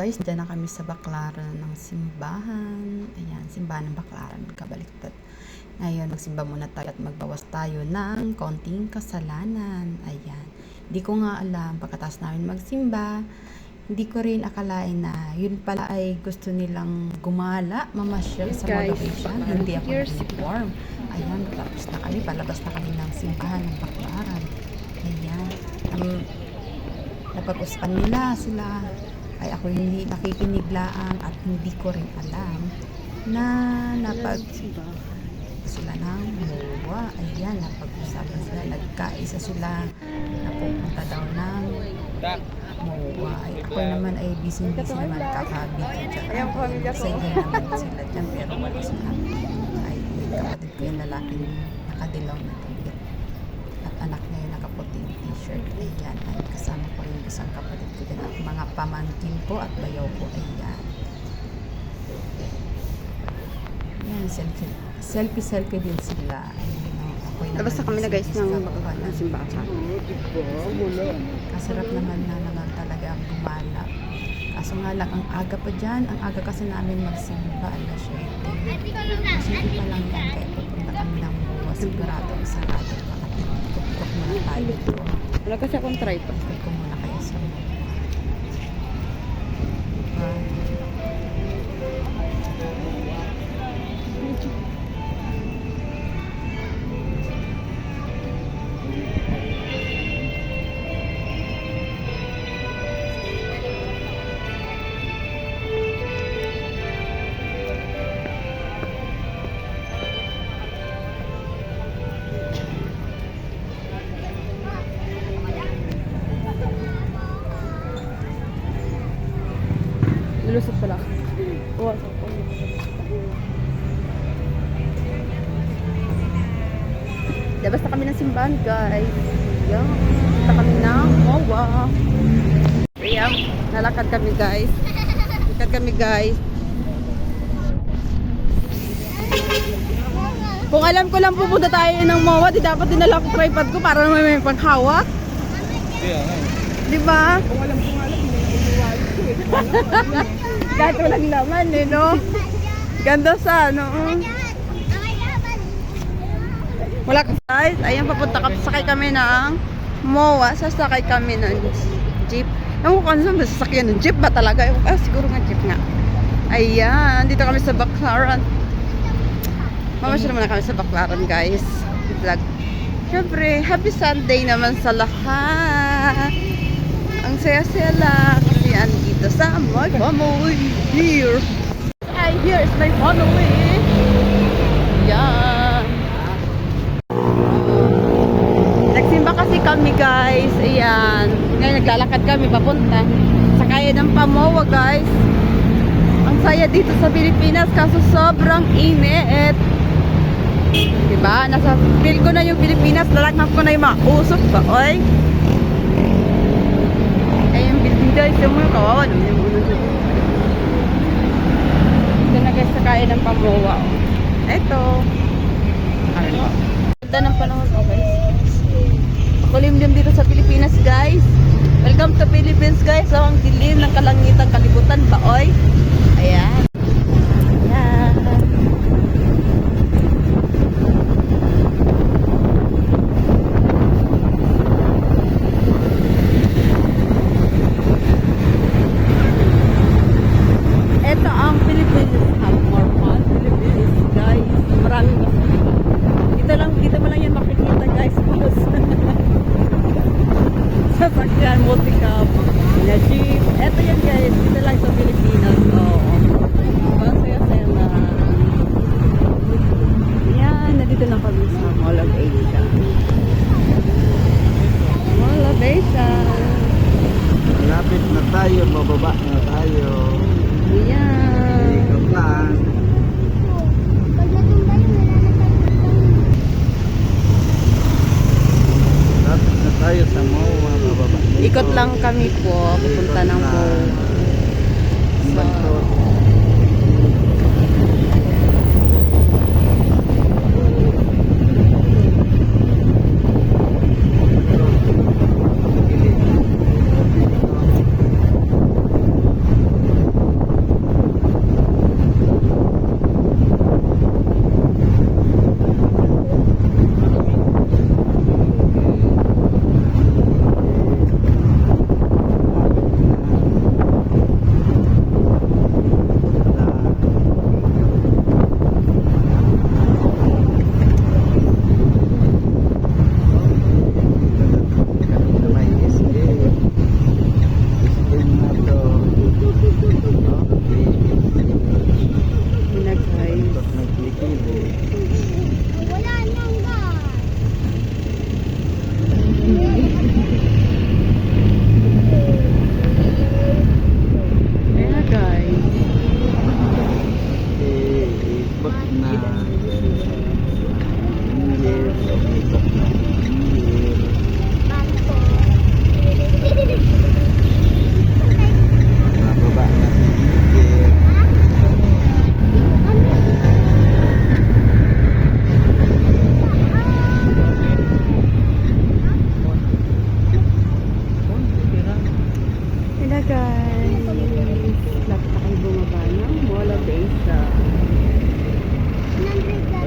guys, dyan na kami sa Baklaran ng simbahan. Ayan, simbahan ng Baklaran, kabaliktad. Ngayon, magsimba muna tayo at magbawas tayo ng konting kasalanan. Ayan. Hindi ko nga alam, pagkatapos namin magsimba, hindi ko rin akalain na yun pala ay gusto nilang gumala, mamasyal sa guys. location. Hindi ako Here's- inform. Ayan, tapos na kami, palabas na kami ng simbahan ng Baklaran. Ayan. Um, napag-usapan nila sila ay ako hindi nakikinig laang at hindi ko rin alam na napag sila ng MOA. Ayan, napag-usapan sila. Nagkaisa sila na pupunta daw ng MOA. Ay, ako naman ay busy-busy naman kakabidyo dyan. Hi naman sila dyan pero wala sila. Ay, kapatid ko yung lalaking nakadilaw na tubig. At anak niya yung nakaputing t-shirt. Ayan, ay kasama ko yung isang kapatid ko dyan. At mga pamangkin ko at bayaw ko. Ayan. Yan, selfie. Selfie-selfie din sila. Labas na kami na guys ng, simbahan. Kasarap naman na naman talaga ang gumala. Kaso nga lang, ang aga pa dyan, ang aga kasi namin magsimba, alas 7. Alas 7 pa lang yan, kaya pupunta kami ng buwa, sigurado, sarado tayo. Wala kasi akong tripod. Ikot ko muna kayo sa. Diba? Lulusot pala. Uwasok ko. Labas na kami ng simbahan guys. Yan. Punta kami ng MOA. Ayan. Nalakad kami guys. Nalakad kami guys. Kung alam ko lang pupunta tayo ng MOA, di dapat dinala ko tripod ko para naman may paghawak. Di ba? Kung alam ko Kahit walang laman eh, no? Ganda sa ano. Wala ka guys. Ayan, papunta ka. Sakay kami ng MOA. Sasakay kami ng jeep. Ewan ko ano ba sasakyan ng jeep ba talaga? Ah, siguro nga jeep nga. Ayan, dito kami sa Baclaran. Mamasyal naman na kami sa Baclaran guys. Vlog. Siyempre, happy Sunday naman sa lahat. Ang saya-saya lang kasi andito sa my family here. Hi, here is my family. Yan. Nagsimba kasi kami guys. Ayan. Ngayon naglalakad kami papunta sa kaya ng Pamoa guys. Ang saya dito sa Pilipinas kaso sobrang init. Diba? Nasa feel ko na yung Pilipinas. Lalakhan ko na yung mga usok ba? Oy. Guys, yung mga kawawa naman yung ulo dyan. Ito na guys, sa kaya ng pamuwa. Ito. Ano? Ganda ng panahon oh guys. Makulimlim dito sa Pilipinas guys. Welcome to Philippines guys. So, ang dilim ng kalangitan, kalibutan ba, oy? Ayan. Ito ang Philippines. Have more fun, Philippines, guys. Maraming masaya. Dito lang, dito mo lang yan makikita, guys. Boss. Sasakyan, multicab, na jeep. Ito yan, guys. Dito lang sa Pilipinas. Oo. Masaya-saya na. Yan, nandito na kami sa Mall of Asia. Mall of Asia. Malapit tayo, bababa na tayo. Yan. Ikot lang. Malapit na tayo sa MOA, bababa. Ikot lang kami po, pupunta ng Ikot mall. lang. Bantod. Tapos naglikid eh. Wala nang gas. Ayan na guys. Eh, ikot na. Ingles, ikot na. Ingles. Banto. Nababa na si Ingles. Ayan na guys. Lapit na kayo bumaba ng Mall of Asia. Nandun na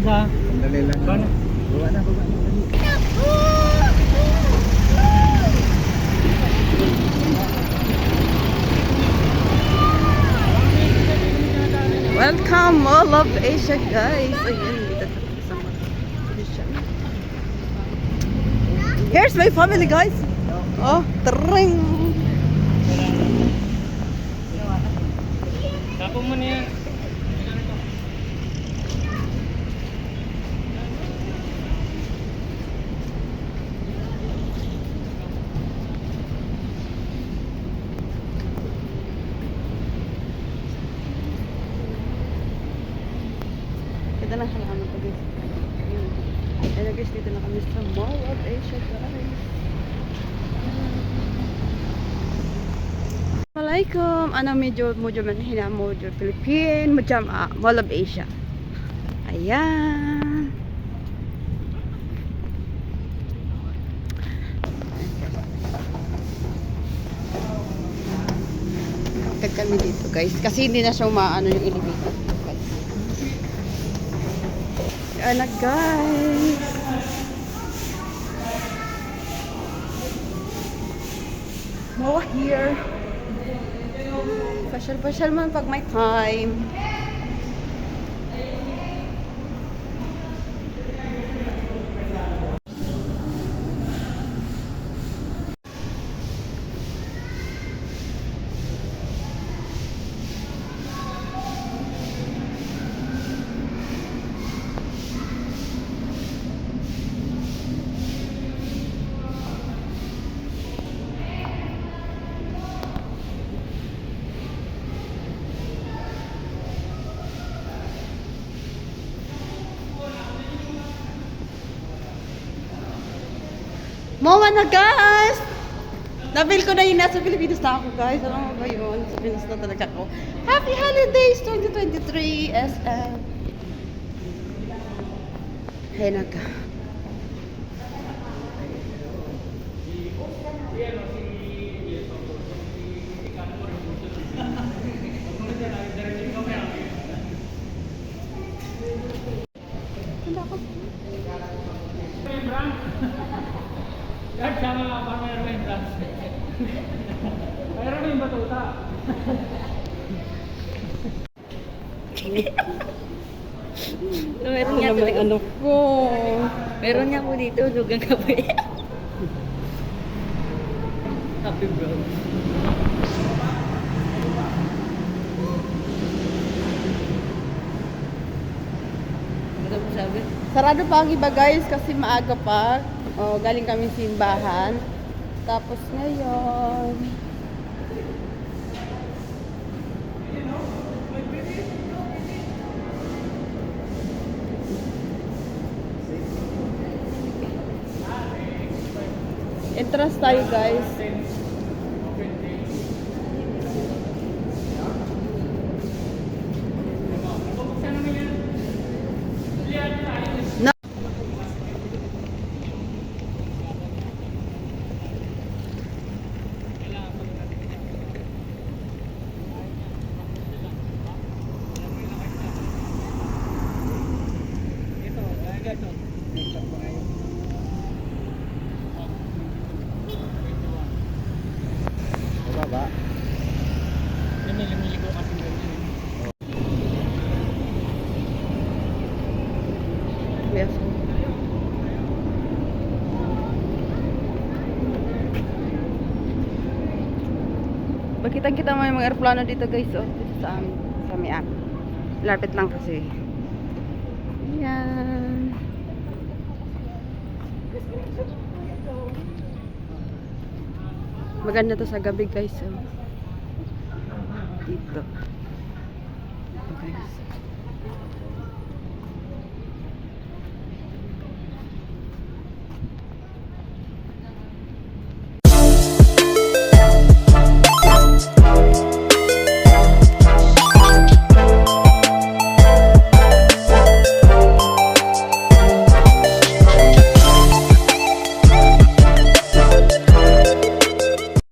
boss ha. Sandali lang. Paano? Baba na, baba na. Welcome all of Asia guys! Ayun, dito sa Asia. Here's my family guys! Oh, tring! Guys, dito na kami sa Mall of Asia guys. Assalamualaikum. Ano medyo medyo man hina medyo Philippine, macam ah, Mall of Asia. Ayan. Tag kami dito guys kasi hindi na siya umaano yung elevator na guys. Mowa here. Pasyal-pasyal man pag may time. Mowa na guys! Nabil ko na yun. Nasa Pilipinas na ako guys. Alam mo ba yun? Sa na talaga ako. Happy Holidays 2023 SM. Hey naga. Kahit Nga po. ano ko? Meron nga po dito, lugang kape. Happy bro. Ano? Sarado pa ang iba guys kasi maaga pa. Oh, galing kami simbahan. Tapos ngayon, Entrance tayo guys. Bakita kita mo yung mga aeroplano dito guys oh, dito sa amin, sa Mian. Lapit lang kasi. Yan. Maganda to sa gabi guys oh. Dito. Dito guys.